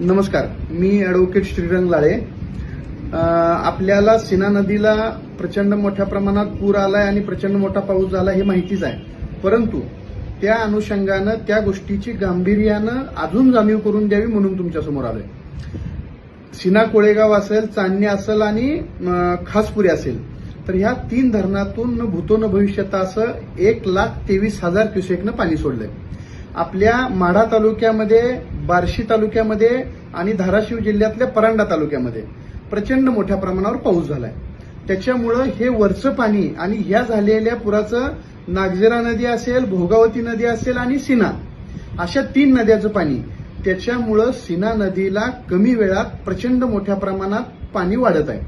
नमस्कार मी ॲडव्होकेट श्रीरंग लाळे. आपल्याला सीना नदीला प्रचंड मोठ्या प्रमाणात पूर आलाय आणि प्रचंड मोठा पाऊस झाला हे माहितीच आहे. परंतु त्या अनुषंगानं त्या गोष्टीची गांभीर्यानं अजून जाणीव करून द्यावी म्हणून तुमच्यासमोर आलोय. सिना कोळेगाव असेल चांदणी असेल आणि खासपुरी असेल तर ह्या तीन धरणातून न भूतो न भविष्यता असं एक लाख तेवीस हजार क्युसेकनं पाणी सोडलंय. आपल्या माढा तालुक्यामध्ये बार्शी तालुक्यामध्ये आणि धाराशिव जिल्ह्यातल्या परांडा तालुक्यामध्ये. प्रचंड मोठ्या प्रमाणावर पाऊस झालाय. त्याच्यामुळं हे वरचं पाणी आणि ह्या झालेल्या पुराचं नागझिरा नदी असेल भोगावती नदी असेल आणि सीना अशा तीन नद्याचं पाणी. त्याच्यामुळं सीना नदीला कमी वेळात प्रचंड मोठ्या प्रमाणात पाणी वाढत आहे.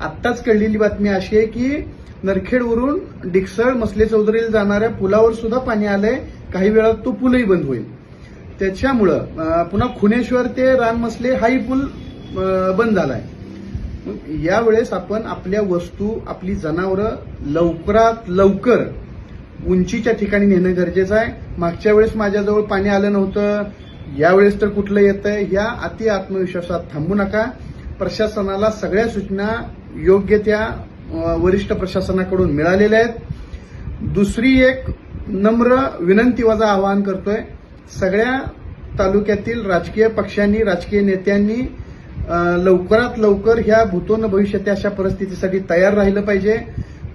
आत्ताच कळलेली बातमी अशी आहे की नरखेडवरून डिक्सळ मसले चौधरीला जाणाऱ्या पुलावर सुद्धा पाणी आलंय. काही वेळात तो पूलही बंद होईल. त्याच्यामुळं पुन्हा खुनेश्वर ते रानमसले हाही पूल बंद झालाय. यावेळेस आपण आपल्या वस्तू आपली जनावरं लवकरात लवकर उंचीच्या ठिकाणी नेणं गरजेचं आहे. मागच्या वेळेस माझ्याजवळ पाणी आलं नव्हतं. यावेळेस तर कुठलं येतंय या अति आत्मविश्वासात थांबू नका. प्रशासनाला सगळ्या सूचना योग्य त्या वरिष्ठ प्रशासनाकडून मिळालेल्या आहेत. दुसरी एक नम्र विनंती वजा आवाहन करतोय. सगळ्या तालुक्यातील राजकीय पक्षांनी राजकीय नेत्यांनी लवकरात लवकर ह्या भूतोन भविष्यात अशा परिस्थितीसाठी तयार राहिलं पाहिजे.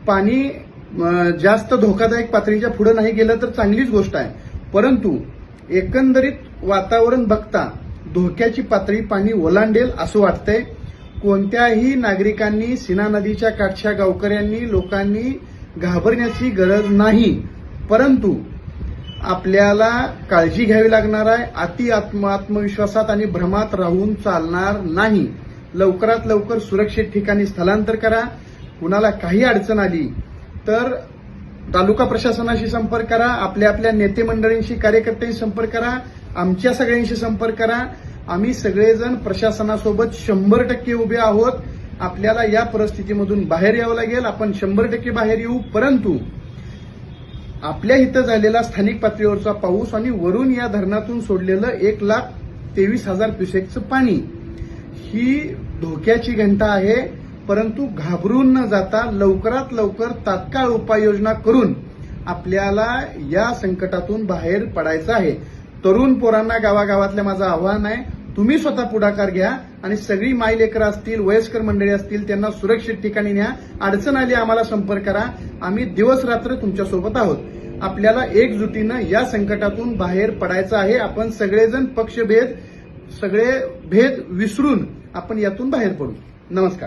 पाणी जास्त धोकादायक पातळीच्या पुढे नाही गेलं तर चांगलीच गोष्ट आहे. परंतु एकंदरीत वातावरण बघता धोक्याची पातळी पाणी ओलांडेल असं वाटतंय. कोणत्याही नागरिकांनी सीना नदीच्या काठच्या गावकऱ्यांनी लोकांनी घाबरण्याची गरज नाही. परंतु आपल्याला काळजी घ्यावी लागणार आहे. अति आत्म आत्मविश्वासात आणि भ्रमात राहून चालणार नाही. लवकरात लवकर सुरक्षित ठिकाणी स्थलांतर करा. कुणाला काही अडचण आली तर तालुका प्रशासनाशी संपर्क करा. आपल्या आपल्या नेते मंडळींशी कार्यकर्त्यांशी संपर्क करा. आमच्या सगळ्यांशी संपर्क करा. आम्ही सगळेजण प्रशासनासोबत शंभर टक्के उभे आहोत. आपल्याला या परिस्थितीमधून बाहेर यावं लागेल. आपण शंभर टक्के बाहेर येऊ परंतु आपल्या इथं झालेला स्थानिक पातळीवरचा पाऊस आणि वरून या धरणातून सोडलेलं एक लाख तेवीस हजार क्युसेकचं पाणी. ही धोक्याची घंटा आहे परंतु घाबरून न जाता लवकरात लवकर तात्काळ उपाययोजना करून आपल्याला या संकटातून बाहेर पडायचं आहे. तरुण पोरांना गावागावातल्या माझं आव्हान आहे तुम्ही स्वतः पुढाकार घ्या. आणि सगळी मायलेकरं असतील वयस्कर मंडळी असतील त्यांना सुरक्षित ठिकाणी न्या. अडचण आली आम्हाला संपर्क करा. आम्ही दिवस रात्र तुमच्यासोबत आहोत. आपल्याला एकजुटीनं या संकटातून बाहेर पडायचं आहे. आपण सगळेजण पक्षभेद सगळे भेद विसरून आपण यातून बाहेर पडू. नमस्कार.